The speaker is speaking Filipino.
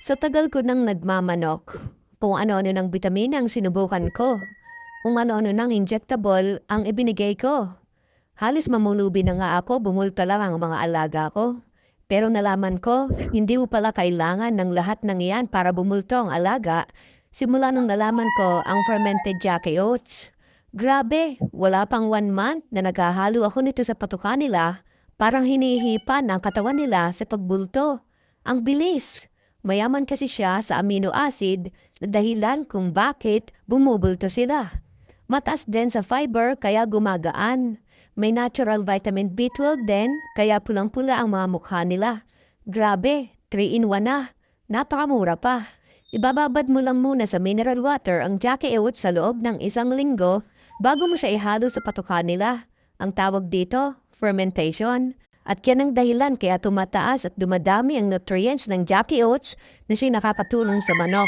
Sa tagal ko nang nagmamanok, kung ano-ano ng bitamina ang sinubukan ko, kung ano-ano ng injectable ang ibinigay ko. Halos mamulubi na nga ako, bumulto lang ang mga alaga ko. Pero nalaman ko, hindi mo pala kailangan ng lahat ng iyan para bumulto ang alaga. Simula nung nalaman ko ang fermented jackie oats. Grabe, wala pang one month na naghahalo ako nito sa patuka nila. Parang hinihipa ng katawan nila sa pagbulto. Ang bilis! Mayaman kasi siya sa amino acid na dahilan kung bakit bumubulto sila. Mataas din sa fiber kaya gumagaan. May natural vitamin B12 din kaya pulang-pula ang mga mukha nila. Grabe, 3 in 1 na. Napakamura pa. Ibababad mo lang muna sa mineral water ang Jackie Oats sa loob ng isang linggo bago mo siya ihalo sa patuka nila. Ang tawag dito, fermentation. At yan ang dahilan kaya tumataas at dumadami ang nutrients ng Jackie Oats na siya nakakatulong sa manok.